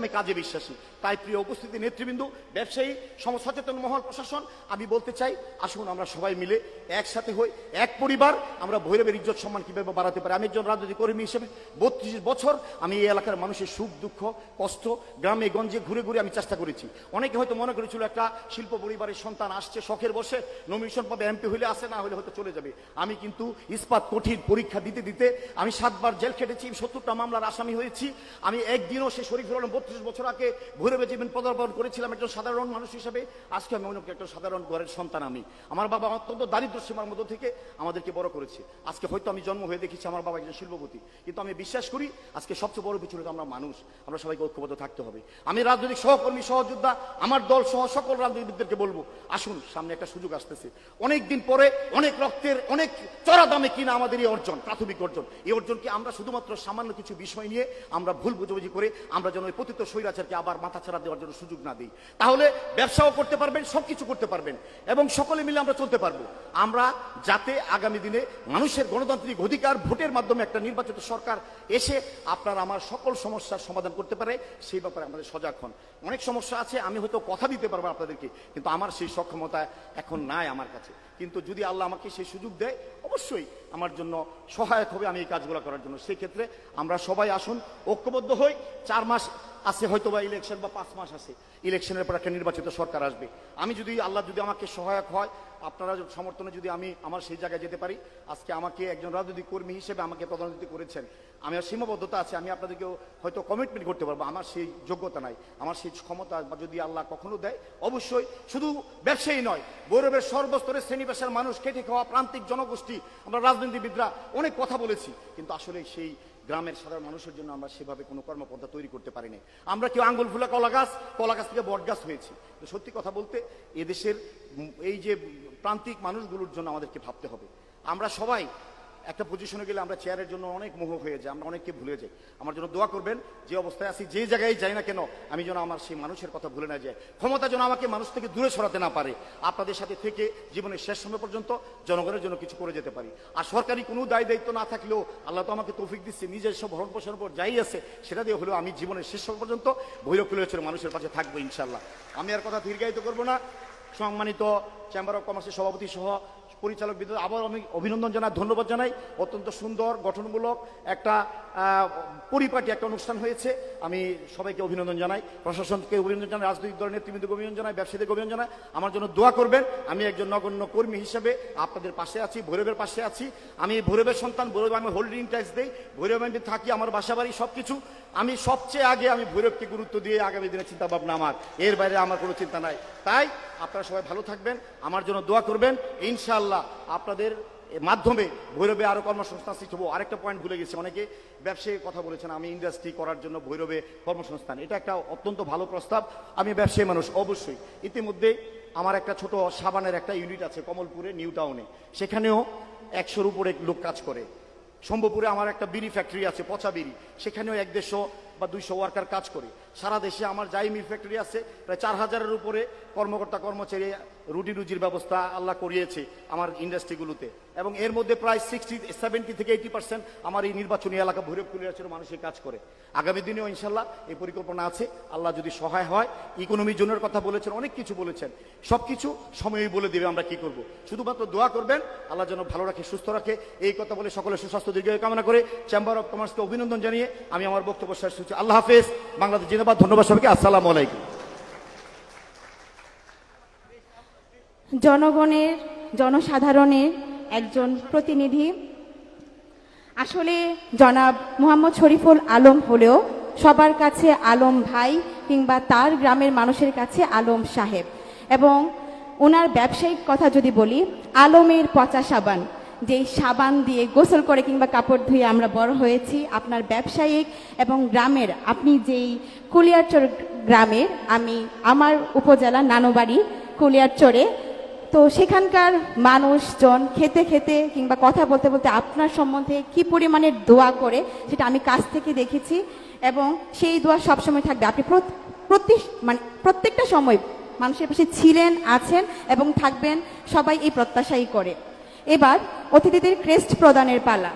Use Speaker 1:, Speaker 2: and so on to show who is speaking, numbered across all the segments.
Speaker 1: আমি কাজে বিশ্বাসী। তাই প্রিয় উপস্থিতি, নেতৃবৃন্দ, ব্যবসায়ী, সমসচেতন মহল, প্রশাসন, আমি বলতে চাই, আসুন আমরা সবাই মিলে একসাথে হই, এক পরিবার, আমরা ভৈরবের ইজ্জত সম্মান কীভাবে বাড়াতে পারি? আমি একজন রাজনৈতিক কর্মী হিসেবে বত্রিশ বছর আমি এই এলাকার মানুষের সুখ, দুঃখ, কষ্ট, গ্রামে, গঞ্জে, ঘুরে ঘুরে আমি চেষ্টা করেছি। অনেকে হয়তো মনে করেছিল একটা শিল্প পরিবারের সন্তান আসছে, শখের বসে নমিনেশন পাবে এমপি হলে আসে, না হলে হয়তো চলে যাবে। আমি কিন্তু ইস্পাত কঠিন পরীক্ষা দিতে দিতে আমি সাতবার জেল খেটেছি, সত্তরটা মামলার আসামি হয়েছি। আমি একদিনও সে শরীফুল আলম বত্রিশ বছর আগে ভৈরবে জীবন পদার্পণ করেছিলাম একজন সাধারণ মানুষ হিসেবে। আজকে আমি করি একটা সাধারণ ঘরের সন্তান আমি। আমার বাবা অত্যন্ত দারিদ্র সীমার মধ্য থেকে আমাদেরকে বড় করেছে। আজকে হয়তো আমি জন্ম হয়ে দেখেছি আমার বাবা একজন শিল্পপতি। কিন্তু আমি বিশ্বাস করি, আজকে সবচেয়ে বড় পিছনে আমরা মানুষ। আমরা সবাইকে ঐক্যবদ্ধ থাকতে হবে। আমি রাজনৈতিক সহকর্মী, সহযোদ্ধা, আমার দল সহ সকল রাজনীতিবিদদেরকে বলব, আসুন, সামনে একটা সুযোগ আসতেছে। অনেক দিন পরে অনেক রক্তের, অনেক চড়া দামে কিনা আমাদের এই অর্জন, প্রাথমিক অর্জন। এই অর্জনকে আমরা শুধুমাত্র সামান্য কিছু বিষয় নিয়ে আমরা ভুল বুঝাবুঝি করে আমরা যেন ওই পতিত স্বৈরাচারকে আবার মাথা ছাড়া দেওয়ার জন্য সুযোগ না দিই। তাহলে ব্যবসাও করতে পারবেন, সবকিছু করতে পারবেন এবং সকলে মিলে আমরা চলতে পারব। আমরা যাতে আগামী দিনে মানুষের গণতান্ত্রিক অধিকার ভোটের মাধ্যমে একটা নির্বাচিত সরকার এসে আপনার আমার সকল সমস্যার সমাধান করতে পারে, সেই ব্যাপারে আমাদের সজাগ হন। অনেক সমস্যা আছে, আমি হয়তো কথা দিতে পারব আপনাদেরকে, কিন্তু আমার সেই সক্ষমতা এখন নাই আমার কাছে। কিন্তু যদি আল্লাহ আমাকে সেই সুযোগ দেয়, অবশ্যই আমার জন্য সহায়ক হবে আমি এই কাজগুলো করার জন্য। সেই ক্ষেত্রে আমরা সবাই আসুন, ঐক্যবদ্ধ হই, চার মাস আছে হয়তো বা ইলেকশন বা পাঁচ মাস আছে। ইলেকশনের পর একটা নির্বাচিত সরকার আসবে। আমি যদি আল্লাহ যদি আমাকে সহায়ক হয় আপনারা সমর্থনে যদি আমি আমার সেই জায়গায় যেতে পারি, আজকে আমাকে একজন রাজনৈতিক কর্মী হিসেবে আমাকে প্রধানমন্ত্রী করেছেন। আমি আর সীমাবদ্ধতা আছে, আমি আপনাদেরকেও হয়তো কমিটমেন্ট করতে পারব, আমার সেই যোগ্যতা নাই, আমার সেই ক্ষমতা বা যদি আল্লাহ কখনো দেয়, অবশ্যই শুধু ব্যবসায়ী নয়, গৌরবের সর্বস্তরের শ্রেণি পেশার মানুষ, খেটে খাওয়া প্রান্তিক জনগোষ্ঠী, আমরা রাজনীতিবিদরা অনেক কথা বলেছি, কিন্তু আসলে সেই গ্রামের সাধারণ মানুষের জন্য আমরা সেভাবে কোনো কর্মপন্থা তৈরি করতে পারিনি। আমরা কেউ আঙ্গুল ফুলা কলা গাছ কলা গাছ থেকে বট গাছ হয়েছি। তো সত্যি কথা বলতে, এদেশের এই যে প্রান্তিক মানুষগুলোর জন্য আমাদেরকে ভাবতে হবে। আমরা সবাই একটা পজিশনে গেলে আমরা চেয়ারের জন্য অনেক মোহ হয়ে যাই, আমরা অনেককে ভুলে যাই। আমার জন্য দোয়া করবেন, যে অবস্থায় আছি, যে জায়গায় যাই না কেন, আমি যেন আমার সেই মানুষের কথা ভুলে না যাই। ক্ষমতা যেন আমাকে মানুষ থেকে দূরে সরাতে না পারে, আপনাদের সাথে থেকে জীবনের শেষ সময় পর্যন্ত জনগণের জন্য কিছু করে যেতে পারি। আর সরকারি কোনো দায় দায়িত্ব না থাকলেও আল্লাহ তো আমাকে তৌফিক দিচ্ছে, নিজের সব ভরণ পোষণের উপর যাই আছে, সেটা দিয়ে হলেও আমি জীবনের শেষ সময় পর্যন্ত ভৈরব কুলেশ্বরের মানুষের পাশে থাকব ইনশাল্লাহ আমি আর কথা দীর্ঘায়িত করব না। সম্মানিত চেম্বার অফ কমার্সের সভাপতি সহ পরিচালক বিদ্যুৎ, আবার আমি অভিনন্দন জানাই, ধন্যবাদ জানাই। অত্যন্ত সুন্দর, গঠনমূলক একটা পরিপাটি একটা অনুষ্ঠান হয়েছে। আমি সবাইকে অভিনন্দন জানাই, প্রশাসনকে অভিনন্দন জানাই, রাজনৈতিক দলের নেতৃবৃন্দকে অভিনন্দন জানাই ব্যবসায়ীদের অভিনন্দন জানাই। আমার জন্য দোয়া করবেন, আমি একজন নগণ্য কর্মী হিসেবে আপনাদের পাশে আছি, ভৈরবের পাশে আছি। আমি ভৈরবের সন্তান, ভৈরব আমি হোল্ডিং ট্যাক্স দিই, ভৈরব আমি থাকি, আমার বাসা বাড়ি সব কিছু আমি সবচেয়ে আগে আমি ভৈরবকে গুরুত্ব দিয়ে আগামী দিনের চিন্তা ভাবনা আমার, এর বাইরে আমার কোনো চিন্তা নাই। তাই আপনারা সবাই ভালো থাকবেন, আমার জন্য দোয়া করবেন। ইনশাআল্লাহ আপনাদের মাধ্যমে ভৈরবে আরও কর্মসংস্থান সৃষ্টি হব। আরেকটা পয়েন্ট ভুলে গেছি, অনেকে ব্যবসায়ী কথা বলেছেন, আমি ইন্ডাস্ট্রি করার জন্য ভৈরবে কর্মসংস্থান। এটা একটা অত্যন্ত ভালো প্রস্তাব, আমি ব্যবসায়ী মানুষ, অবশ্যই। ইতিমধ্যে আমার একটা ছোট সাবানের একটা ইউনিট আছে কমলপুরে, নিউ টাউনে। সেখানেও একশোর উপরে লোক কাজ করে। শম্ভুপুরে আমার একটা বিড়ি ফ্যাক্টরি আছে, পচা বিড়ি। সেখানেও এক দেড়শো বা দুইশো ওয়ার্কার কাজ করে। সারা দেশে আমার যাই মিল ফ্যাক্টরি আছে, প্রায় চার হাজারের উপরে কর্মকর্তা কর্মচারী রুটি রুজির ব্যবস্থা আল্লাহ করিয়েছে আমার ইন্ডাস্ট্রিগুলোতে এবং এর মধ্যে প্রায় সিক্সটি সেভেন্টি থেকে এইটি পার্সেন্ট আমার এই নির্বাচনী এলাকা ভৈরব কুলিয়াছের মানুষের কাজ করে। আগামী দিনেও ইনশাল্লাহ এই পরিকল্পনা আছে। আল্লাহ যদি সহায় হয় ইকোনমি জোনের কথা বলেছেন, অনেক কিছু বলেছেন। সব কিছু সময়ই বলে দেবে আমরা কি করব। শুধুমাত্র দোয়া করবেন, আল্লাহ যেন ভালো রাখে, সুস্থ রাখে। এই কথা বলে সকলের সুস্বাস্থ্য দীর্ঘ কামনা করে চেম্বার অফ কমার্সকে অভিনন্দন জানিয়ে আমি আমার বক্তব্য শেষ আল্লাহ হাফেজ, বাংলাদেশ জিন্দাবাদ, ধন্যবাদ সবাইকে, আসসালামু আলাইকুম।
Speaker 2: জনগণের, জনসাধারণের একজন প্রতিনিধি। আসলে জনাব মোহাম্মদ শরীফুল আলম হলেও সবার কাছে আলম ভাই কিংবা তার গ্রামের মানুষের কাছে আলম সাহেব। এবং ওনার ব্যবসায়িক কথা যদি বলি, আলমের পচা সাবান। যেই সাবান দিয়ে গোসল করে কিংবা কাপড় ধুয়ে আমরা বড় হয়েছি, আপনার ব্যবসায়িক এবং গ্রামের, আপনি যেই কুলিয়ারচর গ্রামের, আমি আমার উপজেলা নানোবাড়ি কুলিয়ারচরে, তো সেখানকার মানুষজন খেতে খেতে কিংবা কথা বলতে বলতে আপনার সম্বন্ধে কি পরিমাণের দোয়া করে, সেটা আমি কাছ থেকে দেখেছি এবং সেই দোয়া সবসময় থাকবে। আপনি প্রতি মানে প্রত্যেকটা সময় মানুষের পাশে ছিলেন, আছেন এবং থাকবেন, সবাই এই প্রত্যাশাই করে। এবার অতিথিদের ক্রেস্ট প্রদানের পালা।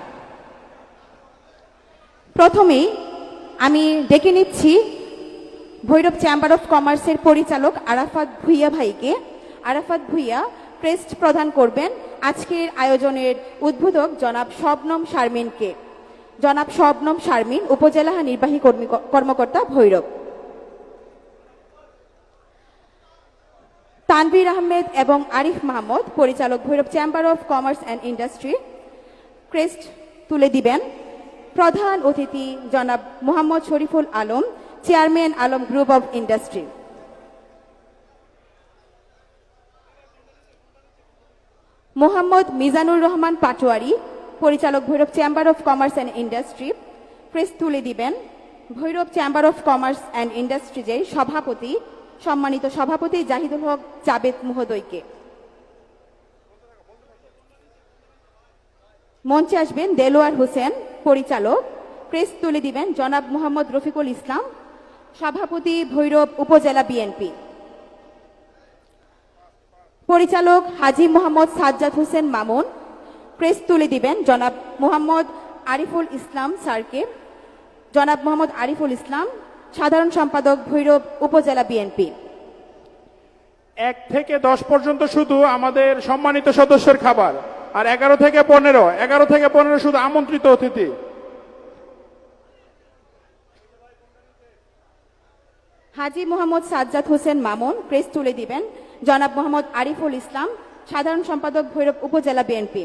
Speaker 2: প্রথমেই আমি ডেকে নিচ্ছি ভৈরব চেম্বার অফ কমার্সের পরিচালক আরাফাত ভুইয়া ভাইকে। আরাফাত ভুইয়া ক্রেস্ট প্রদান করবেন আজকের আয়োজনের উদ্বোধক জনাব শবনম শারমিনকে। জনাব শবনম শারমিন উপজেলা নির্বাহী কর্মী- কর্মকর্তা ভৈরব। তানভীর আহমেদ এবং আরিফ মাহমুদ, পরিচালক Bhairab chamber of commerce and industry, crest তুলে দিবেন। প্রধান অতিথি জনাব Mohammad Shariful Alam, chairman Alam group of industry. Mohammad Mizanur Rahman Patwari, পরিচালক Bhairab chamber of commerce and industry press তুলে দিবেন। Bhairab chamber of commerce and ইন্ডাস্ট্রিজের সভাপতি সম্মানিত সভাপতি জাহিদুল হক জাবেদ মহোদয়কে। মঞ্চে আসবেন দেলোয়ার হোসেন, পরিচালক। প্রেস তুলে দিবেন জনাব মোহাম্মদ রফিকুল ইসলাম, সভাপতি ভৈরব উপজেলা বিএনপি পরিচালক হাজি মোহাম্মদ সাজ্জাদ হোসেন মামুন। প্রেস তুলে দিবেন জনাব মোহাম্মদ আরিফুল ইসলাম স্যারকে। জনাব মোহাম্মদ আরিফুল ইসলাম সাধারণ সম্পাদক ভৈরব উপজেলা বিএনপি
Speaker 3: এক থেকে দশ পর্যন্ত শুধু আমাদের সম্মানিত সদস্যের খাবার আর এগারো থেকে পনেরো এগারো থেকে পনেরো শুধু আমন্ত্রিত অতিথি।
Speaker 2: হাজি মোহাম্মদ সাজ্জাদ হোসেন মামুন প্রেস তুলে দিবেন। জনাব মোহাম্মদ আরিফুল ইসলাম সাধারণ সম্পাদক ভৈরব উপজেলা বিএনপি